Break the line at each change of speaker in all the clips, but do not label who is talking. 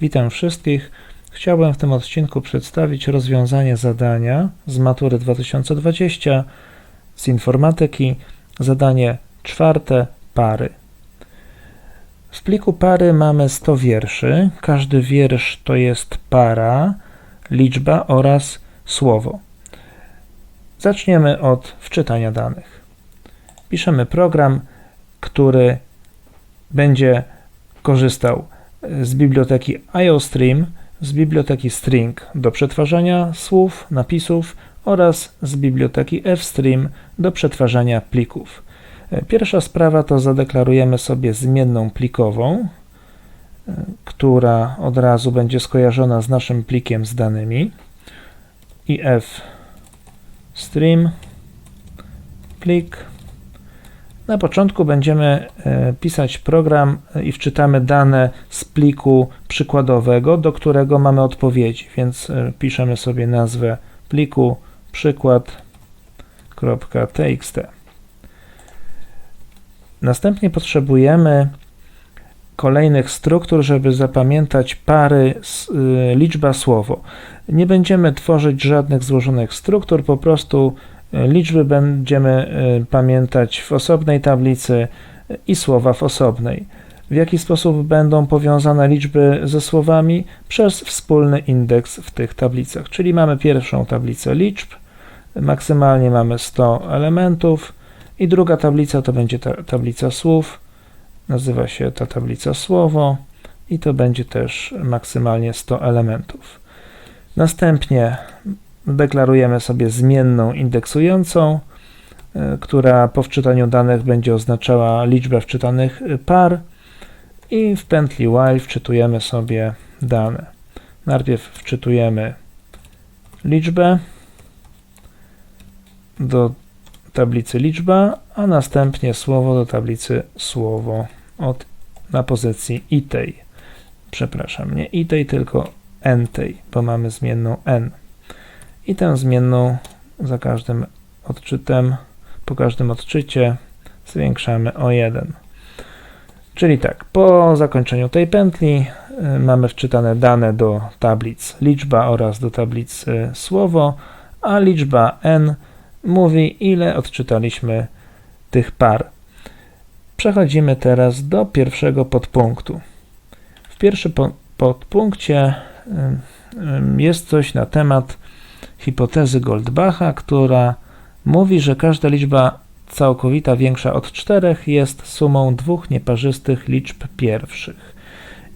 Witam wszystkich. Chciałbym w tym odcinku przedstawić rozwiązanie zadania z matury 2020 z informatyki, zadanie czwarte pary. W pliku pary mamy 100 wierszy. Każdy wiersz to jest para, liczba oraz słowo. Zaczniemy od wczytania danych. Piszemy program, który będzie korzystał z biblioteki IOStream, z biblioteki String do przetwarzania słów, napisów oraz z biblioteki FStream do przetwarzania plików. Pierwsza sprawa to zadeklarujemy sobie zmienną plikową, która od razu będzie skojarzona z naszym plikiem z danymi. if stream plik na początku będziemy e, pisać program e, i wczytamy dane z pliku przykładowego, do którego mamy odpowiedzi, więc e, piszemy sobie nazwę pliku przykład.txt. Następnie potrzebujemy kolejnych struktur, żeby zapamiętać pary liczba słowo. Nie będziemy tworzyć żadnych złożonych struktur, po prostu Liczby będziemy y, pamiętać w osobnej tablicy i słowa w osobnej. W jaki sposób będą powiązane liczby ze słowami? Przez wspólny indeks w tych tablicach. Czyli mamy pierwszą tablicę liczb, maksymalnie mamy 100 elementów i druga tablica to będzie ta tablica słów. Nazywa się ta tablica słowo i to będzie też maksymalnie 100 elementów. Następnie deklarujemy sobie zmienną indeksującą, e, która po wczytaniu danych będzie oznaczała liczbę wczytanych par i w pętli while wczytujemy sobie dane. Najpierw wczytujemy liczbę do tablicy liczba, a następnie słowo do tablicy słowo od, na pozycji itej. Przepraszam, nie itej, tylko entej, bo mamy zmienną n i tę zmienną za każdym odczytem, po każdym odczycie zwiększamy o 1. Czyli tak, po zakończeniu tej pętli y, mamy wczytane dane do tablic liczba oraz do tablicy słowo, a liczba n mówi ile odczytaliśmy tych par. Przechodzimy teraz do pierwszego podpunktu. W pierwszym podpunkcie y, y, jest coś na temat hipotezy Goldbacha, która mówi, że każda liczba całkowita większa od 4 jest sumą dwóch nieparzystych liczb pierwszych.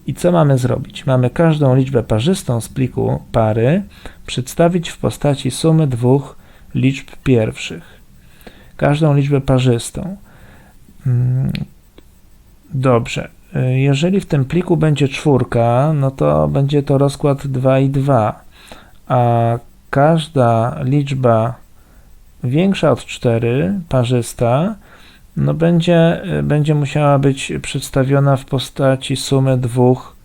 I co mamy zrobić? Mamy każdą liczbę parzystą z pliku pary przedstawić w postaci sumy dwóch liczb pierwszych. Każdą liczbę parzystą. Mm, dobrze. Jeżeli w tym pliku będzie czwórka, no to będzie to rozkład 2 i 2, a każda liczba większa od 4, parzysta, no będzie, będzie musiała być przedstawiona w postaci sumy dwóch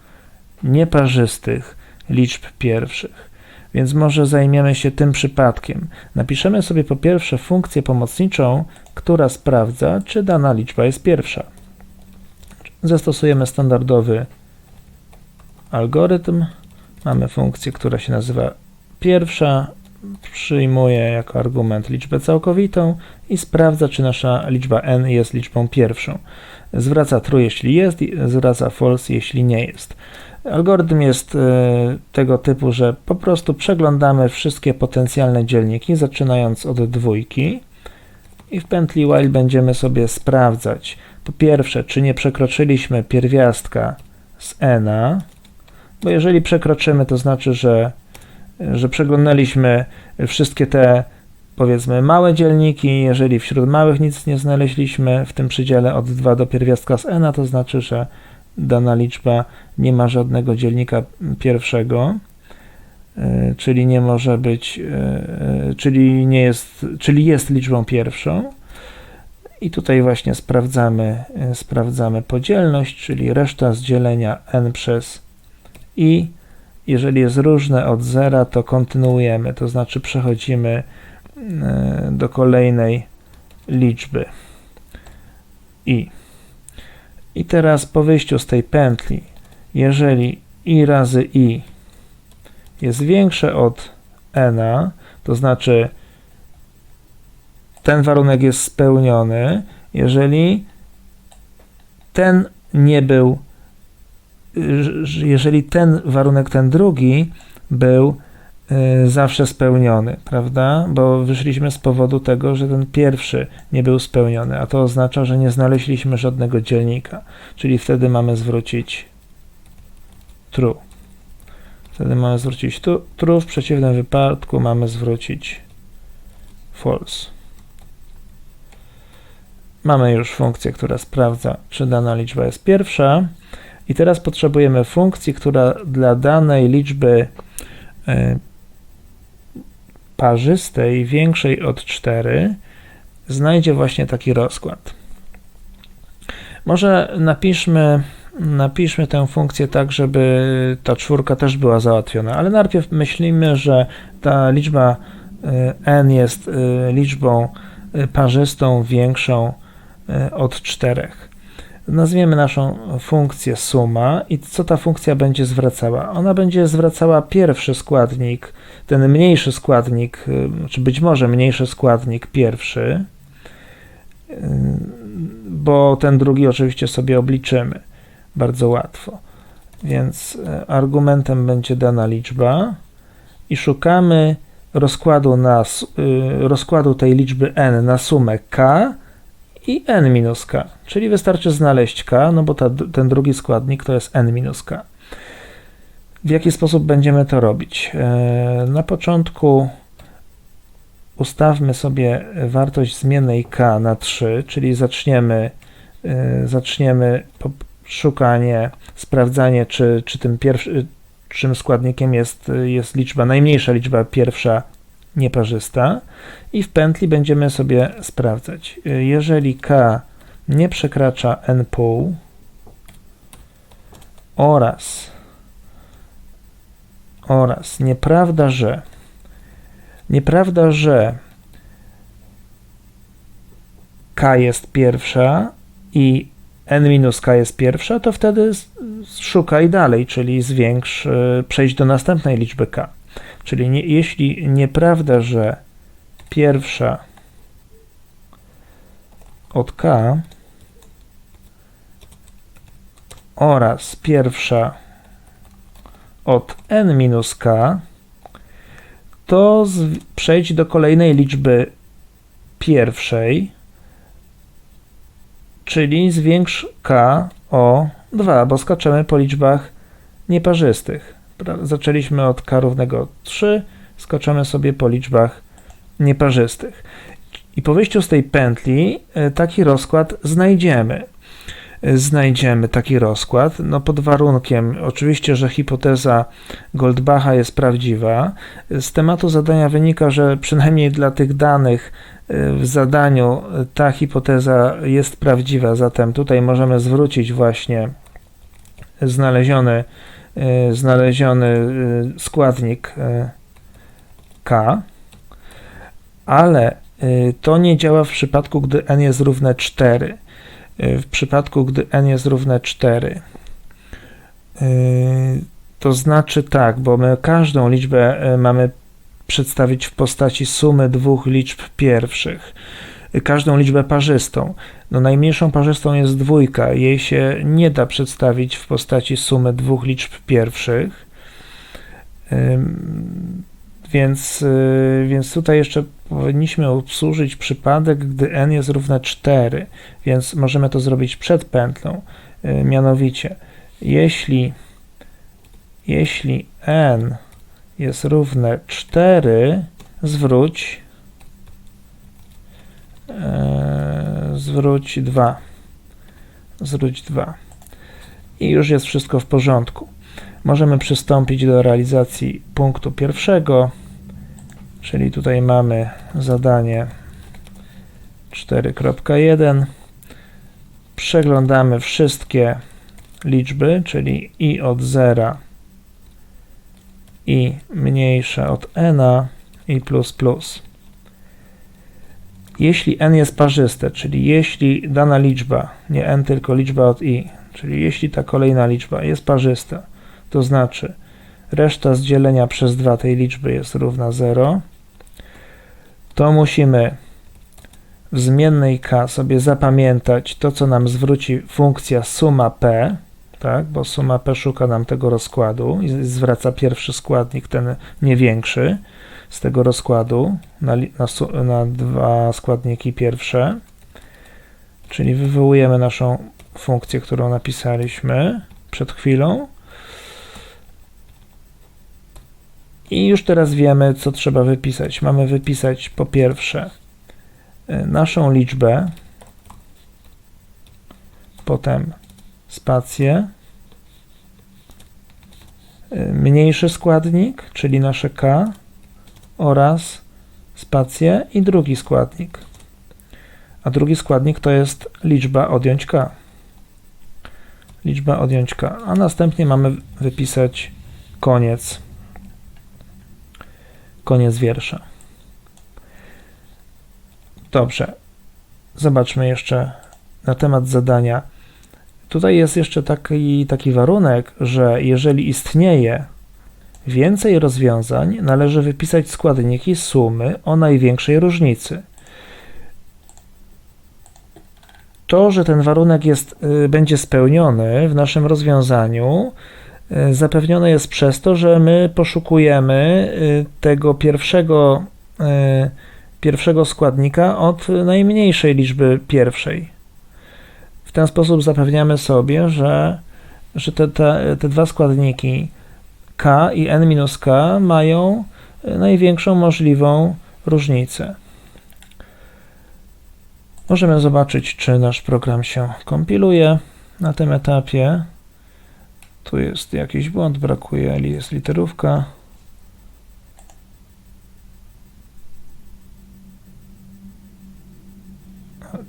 nieparzystych liczb pierwszych. Więc może zajmiemy się tym przypadkiem. Napiszemy sobie po pierwsze funkcję pomocniczą, która sprawdza, czy dana liczba jest pierwsza. Zastosujemy standardowy algorytm. Mamy funkcję, która się nazywa Pierwsza przyjmuje jako argument liczbę całkowitą i sprawdza, czy nasza liczba n jest liczbą pierwszą. Zwraca true, jeśli jest, zwraca false, jeśli nie jest. Algorytm jest e, tego typu, że po prostu przeglądamy wszystkie potencjalne dzielniki, zaczynając od dwójki i w pętli while będziemy sobie sprawdzać, po pierwsze, czy nie przekroczyliśmy pierwiastka z n, bo jeżeli przekroczymy, to znaczy, że że przeglądaliśmy wszystkie te powiedzmy małe dzielniki, jeżeli wśród małych nic nie znaleźliśmy w tym przedziale od 2 do pierwiastka z n, to znaczy, że dana liczba nie ma żadnego dzielnika pierwszego, e, czyli nie może być, e, czyli nie jest, czyli jest liczbą pierwszą. I tutaj właśnie sprawdzamy, e, sprawdzamy podzielność, czyli reszta z dzielenia n przez i jeżeli jest różne od zera, to kontynuujemy, to znaczy przechodzimy e, do kolejnej liczby i. I teraz po wyjściu z tej pętli, jeżeli i razy i jest większe od n, to znaczy ten warunek jest spełniony, jeżeli ten nie był, jeżeli ten warunek, ten drugi był y, zawsze spełniony, prawda? Bo wyszliśmy z powodu tego, że ten pierwszy nie był spełniony, a to oznacza, że nie znaleźliśmy żadnego dzielnika, czyli wtedy mamy zwrócić true. Wtedy mamy zwrócić tu, true, w przeciwnym wypadku mamy zwrócić false. Mamy już funkcję, która sprawdza, czy dana liczba jest pierwsza. I teraz potrzebujemy funkcji, która dla danej liczby y, parzystej większej od 4 znajdzie właśnie taki rozkład. Może napiszmy, napiszmy tę funkcję tak, żeby ta czwórka też była załatwiona, ale najpierw myślimy, że ta liczba y, n jest y, liczbą parzystą większą od 4. Nazwiemy naszą funkcję suma i co ta funkcja będzie zwracała? Ona będzie zwracała pierwszy składnik, ten mniejszy składnik, czy być może mniejszy składnik pierwszy, bo ten drugi oczywiście sobie obliczymy bardzo łatwo. Więc argumentem będzie dana liczba i szukamy rozkładu, na, rozkładu tej liczby n na sumę k i n minus k, czyli wystarczy znaleźć k, no bo ta, ten drugi składnik to jest n minus k. W jaki sposób będziemy to robić? E, na początku ustawmy sobie wartość zmiennej k na 3, czyli zaczniemy, e, zaczniemy szukanie, sprawdzanie, czy, czy tym pierwszym czym składnikiem jest, jest liczba, najmniejsza liczba pierwsza nieparzysta i w pętli będziemy sobie sprawdzać. Jeżeli k nie przekracza n pół oraz oraz nieprawda, że nieprawda, że k jest pierwsza i n minus k jest pierwsza, to wtedy szukaj dalej, czyli zwiększ, e, przejść do następnej liczby k. Czyli nie, jeśli nieprawda, że pierwsza od k oraz pierwsza od n minus k, to przejdź do kolejnej liczby pierwszej, czyli zwiększ k o 2, bo skaczemy po liczbach nieparzystych. Zaczęliśmy od k równego 3, skoczymy sobie po liczbach nieparzystych. I po wyjściu z tej pętli e, taki rozkład znajdziemy. E, znajdziemy taki rozkład, no pod warunkiem oczywiście, że hipoteza Goldbacha jest prawdziwa. Z tematu zadania wynika, że przynajmniej dla tych danych e, w zadaniu ta hipoteza jest prawdziwa, zatem tutaj możemy zwrócić właśnie znaleziony E, znaleziony e, składnik e, k, ale to nie działa w przypadku, gdy n jest równe 4. W przypadku, gdy n jest równe 4, to znaczy tak, bo my każdą liczbę mamy przedstawić w postaci sumy dwóch liczb pierwszych każdą liczbę parzystą. No najmniejszą parzystą jest dwójka. Jej się nie da przedstawić w postaci sumy dwóch liczb pierwszych. Więc, y, więc tutaj jeszcze powinniśmy obsłużyć przypadek, gdy n jest równe 4, więc możemy to zrobić przed pętlą. Y, mianowicie, jeśli, jeśli n jest równe 4, zwróć zwróć 2. Zwróć 2. I już jest wszystko w porządku. Możemy przystąpić do realizacji punktu pierwszego, czyli tutaj mamy zadanie 4.1. Przeglądamy wszystkie liczby, czyli i od 0 i mniejsze od n i plus plus. Jeśli n jest parzyste, czyli jeśli dana liczba, nie n tylko liczba od i, czyli jeśli ta kolejna liczba jest parzysta, to znaczy reszta z dzielenia przez 2 tej liczby jest równa 0, to musimy w zmiennej k sobie zapamiętać to, co nam zwróci funkcja suma p, tak, bo suma p szuka nam tego rozkładu i zwraca pierwszy składnik, ten nie większy z tego rozkładu na, na, na dwa składniki pierwsze, czyli wywołujemy naszą funkcję, którą napisaliśmy przed chwilą. I już teraz wiemy, co trzeba wypisać. Mamy wypisać po pierwsze y, naszą liczbę, potem spację, y, mniejszy składnik, czyli nasze k oraz spację i drugi składnik. A drugi składnik to jest liczba odjąć k. Liczba odjąć k. A następnie mamy wypisać koniec. Koniec wiersza. Dobrze. Zobaczmy jeszcze na temat zadania. Tutaj jest jeszcze taki, taki warunek, że jeżeli istnieje więcej rozwiązań, należy wypisać składniki sumy o największej różnicy. To, że ten warunek jest, y, będzie spełniony w naszym rozwiązaniu, y, zapewnione jest przez to, że my poszukujemy y, tego pierwszego, pierwszego składnika od najmniejszej liczby pierwszej. W ten sposób zapewniamy sobie, że, że te, te, te dwa składniki k i n minus k mają y, największą możliwą różnicę. Możemy zobaczyć, czy nasz program się kompiluje na tym etapie. Tu jest jakiś błąd, brakuje, jest literówka.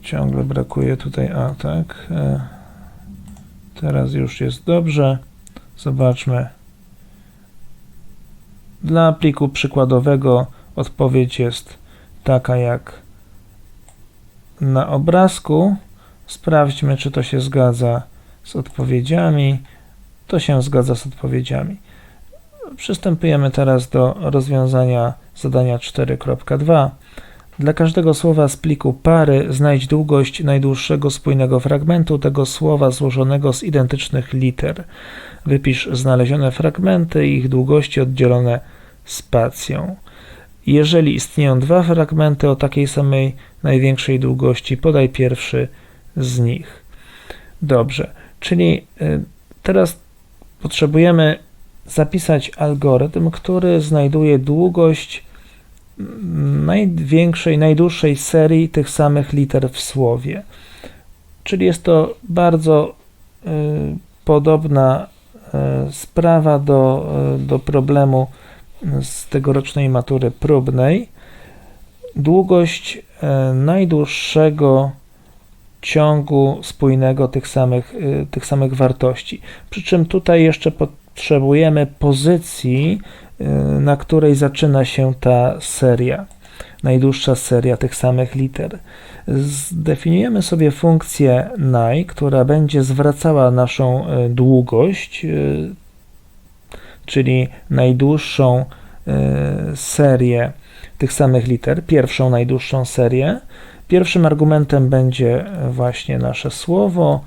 Ciągle brakuje tutaj A, tak? E, Teraz już jest dobrze. Zobaczmy. Dla pliku przykładowego odpowiedź jest taka jak na obrazku. Sprawdźmy, czy to się zgadza z odpowiedziami. To się zgadza z odpowiedziami. Przystępujemy teraz do rozwiązania zadania 4.2. Dla każdego słowa z pliku pary znajdź długość najdłuższego spójnego fragmentu tego słowa złożonego z identycznych liter. Wypisz znalezione fragmenty i ich długości oddzielone spacją. Jeżeli istnieją dwa fragmenty o takiej samej największej długości, podaj pierwszy z nich. Dobrze, czyli y, teraz potrzebujemy zapisać algorytm, który znajduje długość największej, najdłuższej serii tych samych liter w słowie. Czyli jest to bardzo y, podobna y, sprawa do, y, do problemu z tegorocznej matury próbnej. Długość najdłuższego ciągu spójnego tych samych, tych samych wartości. Przy czym tutaj jeszcze potrzebujemy pozycji, e, na której zaczyna się ta seria, najdłuższa seria tych samych liter. Zdefiniujemy sobie funkcję naj, która będzie zwracała naszą e, długość, e, czyli najdłuższą serię tych samych liter, pierwszą najdłuższą serię. Pierwszym argumentem będzie właśnie nasze słowo,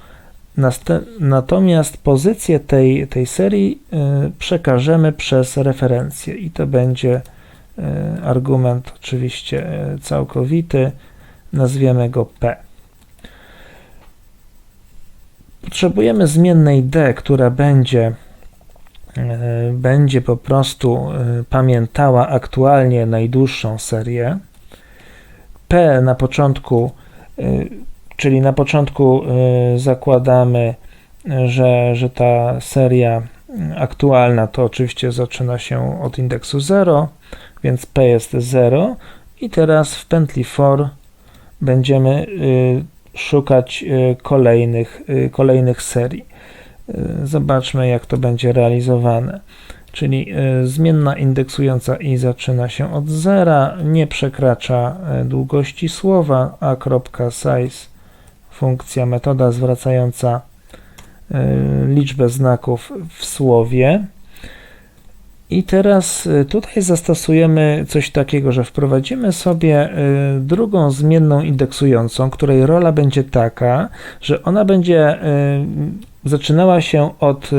natomiast pozycję tej, tej serii e, przekażemy przez referencję i to będzie e, argument oczywiście e, całkowity, nazwiemy go P. Potrzebujemy zmiennej D, która będzie będzie po prostu pamiętała aktualnie najdłuższą serię. P na początku, czyli na początku e, zakładamy, że, że ta seria mm, aktualna to oczywiście zaczyna się od indeksu 0, więc P jest 0 i teraz w pętli for będziemy y, szukać y, kolejnych, y, kolejnych serii. Y, Zobaczmy, jak to będzie realizowane. Czyli y, zmienna indeksująca i zaczyna się od zera, nie przekracza y, długości słowa, a.size funkcja metoda zwracająca liczbę znaków w słowie. I teraz y, tutaj zastosujemy coś takiego, że wprowadzimy sobie y, drugą zmienną indeksującą, której rola będzie taka, że ona będzie zaczynała się od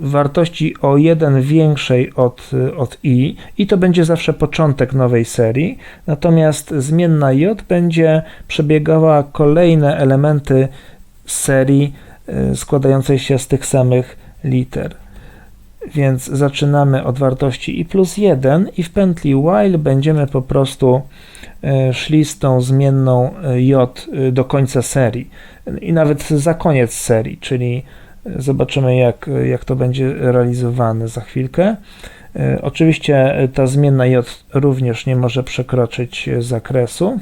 wartości o 1 większej od, od i i to będzie zawsze początek nowej serii, natomiast zmienna j będzie przebiegała kolejne elementy serii składającej się z tych samych liter. Więc zaczynamy od wartości i plus 1 i w pętli while będziemy po prostu szli z tą zmienną j do końca serii i nawet za koniec serii, czyli zobaczymy jak, jak to będzie realizowane za chwilkę. Oczywiście ta zmienna j również nie może przekroczyć zakresu,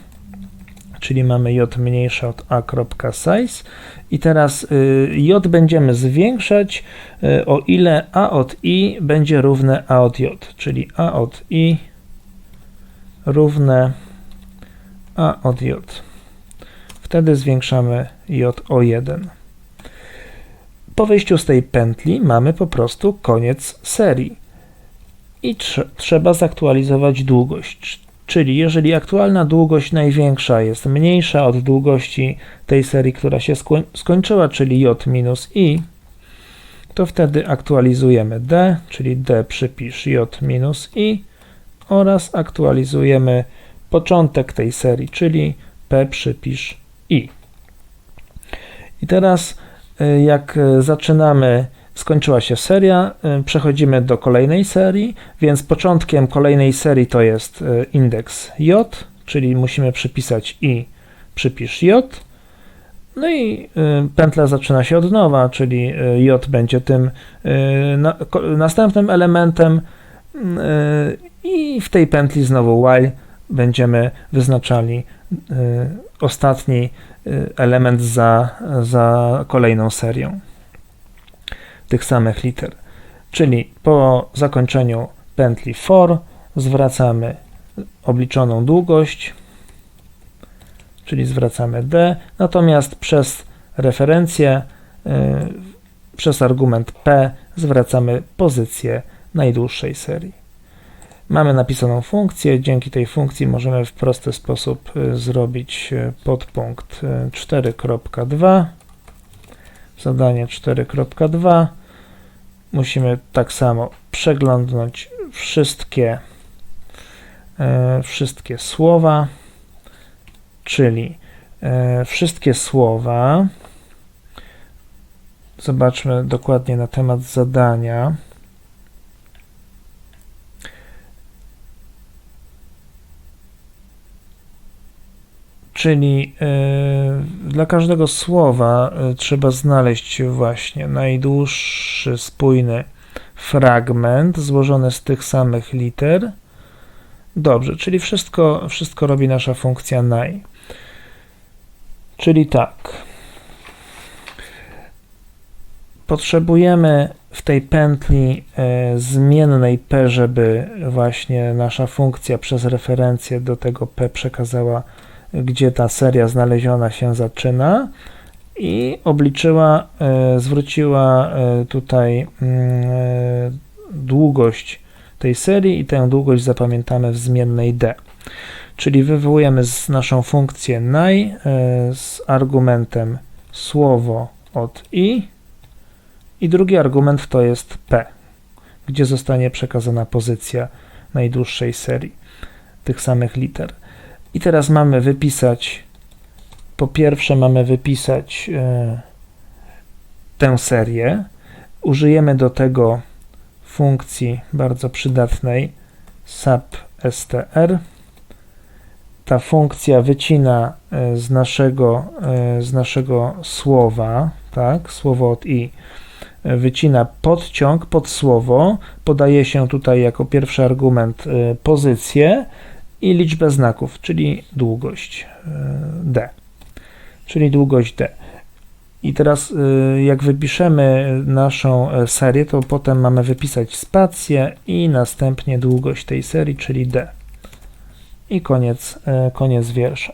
czyli mamy j mniejsze od a.size i teraz j będziemy zwiększać o ile a od i będzie równe a od j, czyli a od i równe a od j. Wtedy zwiększamy j o 1. Po wyjściu z tej pętli mamy po prostu koniec serii i tr trzeba zaktualizować długość, Czyli jeżeli aktualna długość największa jest mniejsza od długości tej serii, która się skończyła, czyli j minus i, to wtedy aktualizujemy d, czyli d przypisz j minus i oraz aktualizujemy początek tej serii, czyli p przypisz i. I teraz jak y, zaczynamy skończyła się seria, y, przechodzimy do kolejnej serii, więc początkiem kolejnej serii to jest indeks J, czyli musimy przypisać i przypisz J. No i pętla zaczyna się od nowa, czyli J będzie tym następnym elementem i w tej pętli znowu while będziemy wyznaczali ostatni element za, za kolejną serią tych samych liter. Czyli po zakończeniu pętli for zwracamy obliczoną długość, czyli zwracamy d, natomiast przez referencję, yy, przez argument p zwracamy pozycję najdłuższej serii. Mamy napisaną funkcję, dzięki tej funkcji możemy w prosty sposób y, zrobić y, podpunkt 4.2, y, zadanie 4.2 musimy tak samo przeglądnąć wszystkie, wszystkie słowa, czyli wszystkie słowa. Zobaczmy dokładnie na temat zadania. Czyli y, dla każdego słowa y, trzeba znaleźć właśnie najdłuższy spójny fragment złożony z tych samych liter. Dobrze, czyli wszystko, wszystko robi nasza funkcja naj. Czyli tak. Potrzebujemy w tej pętli y, zmiennej p, żeby właśnie nasza funkcja przez referencję do tego p przekazała gdzie ta seria znaleziona się zaczyna i obliczyła, e, zwróciła e, tutaj mm, e, długość tej serii i tę długość zapamiętamy w zmiennej d. Czyli wywołujemy z naszą funkcję naj z argumentem słowo od i i drugi argument to jest p, gdzie zostanie przekazana pozycja najdłuższej serii tych samych liter. I teraz mamy wypisać, po pierwsze mamy wypisać e, tę serię. Użyjemy do tego funkcji bardzo przydatnej substr. Ta funkcja wycina e, z naszego, e, z naszego słowa, tak, słowo od i, wycina podciąg pod słowo, podaje się tutaj jako pierwszy argument pozycję, i liczbę znaków, czyli długość e, d, czyli długość d. I teraz e, jak wypiszemy naszą e, serię, to potem mamy wypisać spację i następnie długość tej serii, czyli d. I koniec, koniec wiersza.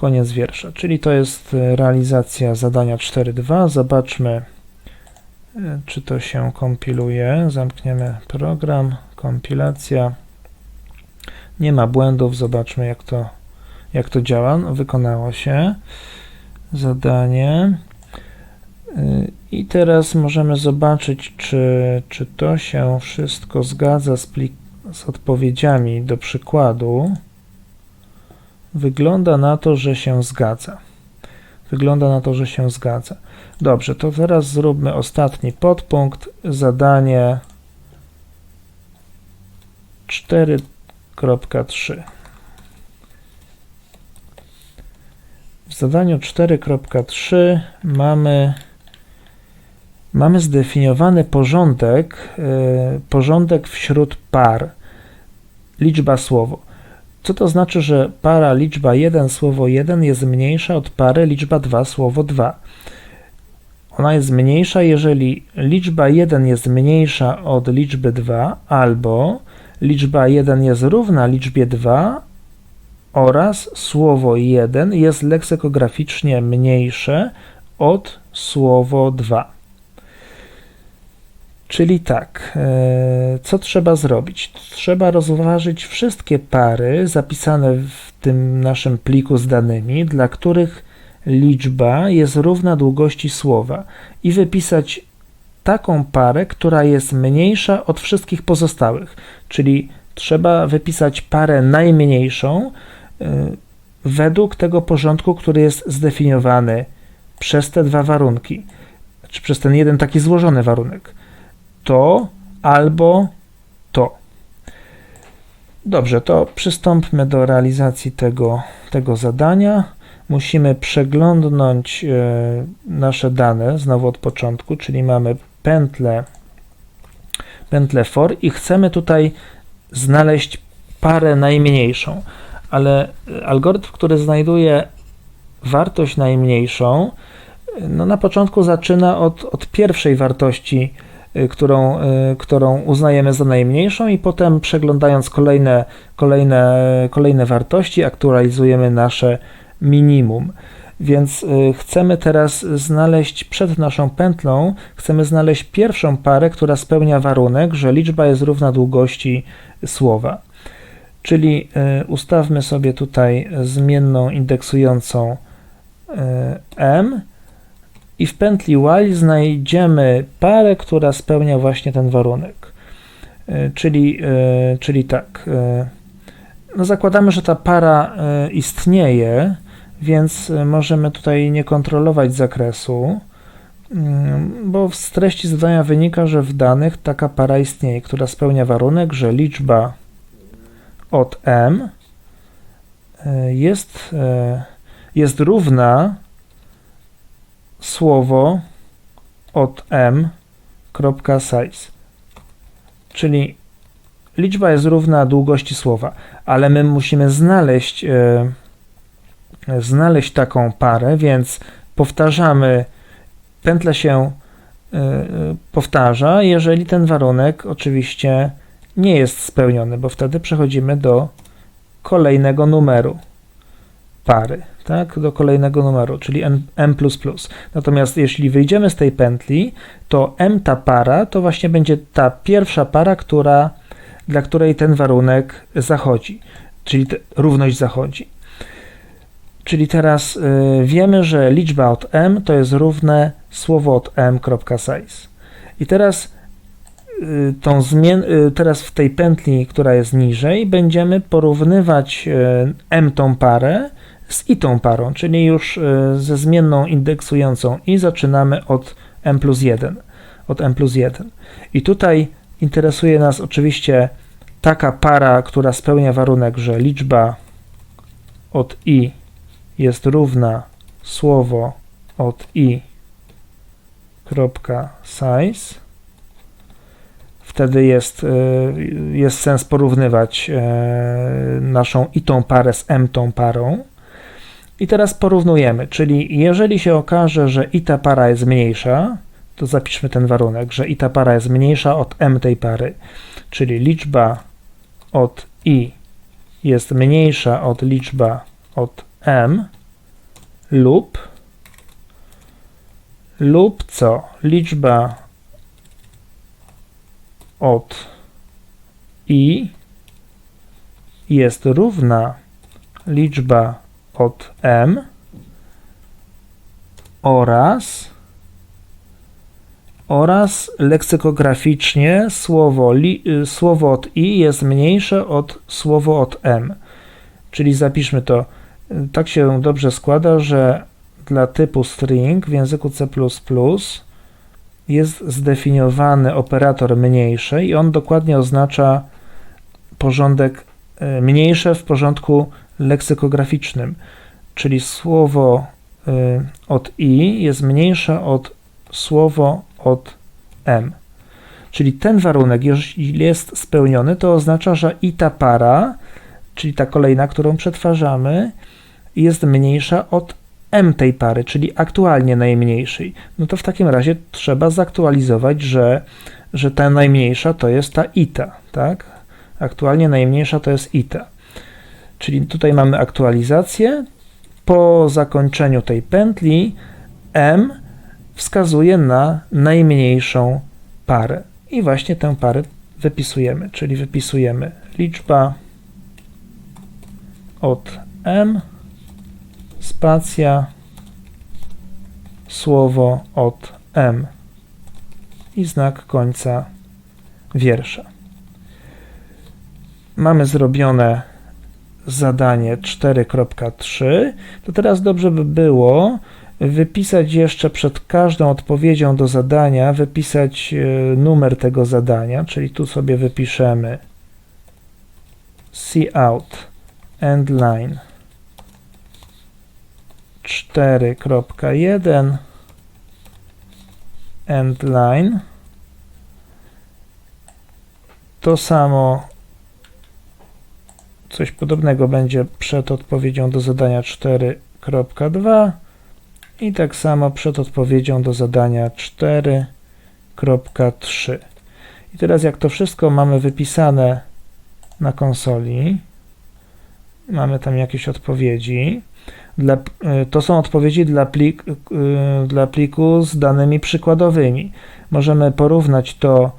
koniec wiersza. Czyli to jest realizacja zadania 4.2. Zobaczmy, czy to się kompiluje. Zamkniemy program, kompilacja. Nie ma błędów, zobaczmy jak to, jak to działa. No, wykonało się zadanie. Y, I teraz możemy zobaczyć, czy, czy to się wszystko zgadza z, plik, z odpowiedziami do przykładu. Wygląda na to, że się zgadza. Wygląda na to, że się zgadza. Dobrze, to teraz zróbmy ostatni podpunkt. Zadanie 4.3. W zadaniu 4.3 mamy mamy zdefiniowany porządek, y, porządek wśród par, liczba słowo. Co to znaczy, że para liczba 1 słowo 1 jest mniejsza od pary liczba 2 słowo 2? Ona jest mniejsza, jeżeli liczba 1 jest mniejsza od liczby 2, albo liczba 1 jest równa liczbie 2 oraz słowo 1 jest leksykograficznie mniejsze od słowo 2. Czyli tak, e, co trzeba zrobić? Trzeba rozważyć wszystkie pary zapisane w tym naszym pliku z danymi, dla których liczba jest równa długości słowa i wypisać taką parę, która jest mniejsza od wszystkich pozostałych. Czyli trzeba wypisać parę najmniejszą e, według tego porządku, który jest zdefiniowany przez te dwa warunki, czy przez ten jeden taki złożony warunek to albo to. Dobrze, to przystąpmy do realizacji tego, tego zadania. Musimy przeglądnąć e, nasze dane znowu od początku, czyli mamy pętlę, pętlę for i chcemy tutaj znaleźć parę najmniejszą, ale algorytm, który znajduje wartość najmniejszą, no na początku zaczyna od, od pierwszej wartości Y, którą, którą uznajemy za najmniejszą i potem przeglądając kolejne, kolejne, kolejne wartości aktualizujemy nasze minimum. Więc y, chcemy teraz znaleźć przed naszą pętlą, chcemy znaleźć pierwszą parę, która spełnia warunek, że liczba jest równa długości słowa. Czyli ustawmy sobie tutaj zmienną indeksującą m i w pętli while znajdziemy parę, która spełnia właśnie ten warunek. Czyli, czyli tak, no zakładamy, że ta para istnieje, więc możemy tutaj nie kontrolować zakresu, mm, bo z treści zadania wynika, że w danych taka para istnieje, która spełnia warunek, że liczba od m jest, jest równa słowo od m.size, czyli liczba jest równa długości słowa, ale my musimy znaleźć, znaleźć taką parę, więc powtarzamy, pętla się e, powtarza, jeżeli ten warunek oczywiście nie jest spełniony, bo wtedy przechodzimy do kolejnego numeru pary tak, do kolejnego numeru, czyli m, m++. Natomiast jeśli wyjdziemy z tej pętli, to m ta para to właśnie będzie ta pierwsza para, która, dla której ten warunek zachodzi, czyli równość zachodzi. Czyli teraz y, wiemy, że liczba od m to jest równe słowo od m.size. I teraz y, tą zmien, y, teraz w tej pętli, która jest niżej, będziemy porównywać m tą parę z itą parą, czyli już ze zmienną indeksującą i zaczynamy od m plus 1. Od m plus 1. I tutaj interesuje nas oczywiście taka para, która spełnia warunek, że liczba od i jest równa słowo od i kropka size. Wtedy jest, e, jest sens porównywać e, naszą i tą parę z m tą parą. I teraz porównujemy, czyli jeżeli się okaże, że i ta para jest mniejsza, to zapiszmy ten warunek, że i ta para jest mniejsza od m tej pary, czyli liczba od i jest mniejsza od liczba od m, lub lub co? Liczba od i jest równa liczba od m oraz oraz leksykograficznie słowo, li, y, słowo od i jest mniejsze od słowo od m. Czyli zapiszmy to. Y, Tak się dobrze składa, że dla typu string w języku C++ jest zdefiniowany operator mniejsze i on dokładnie oznacza porządek y, mniejsze w porządku leksykograficznym, czyli słowo y, od i jest mniejsze od słowo od m. Czyli ten warunek, jeśli jest spełniony, to oznacza, że i ta para, czyli ta kolejna, którą przetwarzamy, jest mniejsza od m tej pary, czyli aktualnie najmniejszej. No to w takim razie trzeba zaktualizować, że, że ta najmniejsza to jest ta ita, tak? Aktualnie najmniejsza to jest ita. Czyli tutaj mamy aktualizację. Po zakończeniu tej pętli m wskazuje na najmniejszą parę. I właśnie tę parę wypisujemy, czyli wypisujemy liczba od m, spacja, słowo od m i znak końca wiersza. Mamy zrobione zadanie 4.3, to teraz dobrze by było wypisać jeszcze przed każdą odpowiedzią do zadania, wypisać e, numer tego zadania, czyli tu sobie wypiszemy. Cout end line 4.1 end line. To samo coś podobnego będzie przed odpowiedzią do zadania 4.2 i tak samo przed odpowiedzią do zadania 4.3. I teraz jak to wszystko mamy wypisane na konsoli, mamy tam jakieś odpowiedzi, dla, y, to są odpowiedzi dla, plik, y, dla pliku z danymi przykładowymi. Możemy porównać to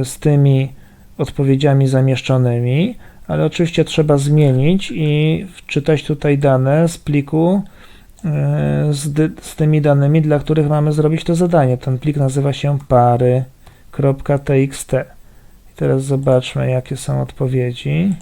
y, z tymi odpowiedziami zamieszczonymi, ale oczywiście trzeba zmienić i wczytać tutaj dane z pliku z, z tymi danymi, dla których mamy zrobić to zadanie. Ten plik nazywa się pary.txt. I teraz zobaczmy, jakie są odpowiedzi.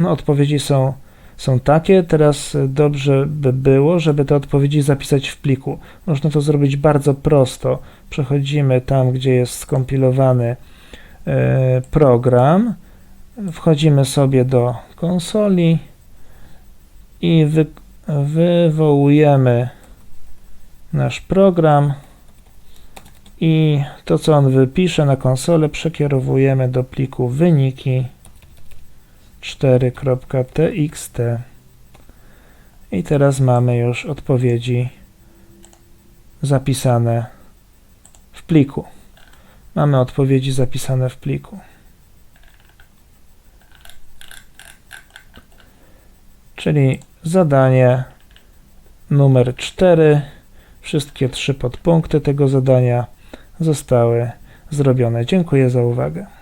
No, odpowiedzi są, są takie. Teraz dobrze by było, żeby te odpowiedzi zapisać w pliku. Można to zrobić bardzo prosto. Przechodzimy tam, gdzie jest skompilowany e, program. Wchodzimy sobie do konsoli i wy, wywołujemy nasz program i to, co on wypisze na konsolę, przekierowujemy do pliku wyniki 4.txt i teraz mamy już odpowiedzi zapisane w pliku. Mamy odpowiedzi zapisane w pliku. Czyli zadanie numer 4. Wszystkie trzy podpunkty tego zadania zostały zrobione. Dziękuję za uwagę.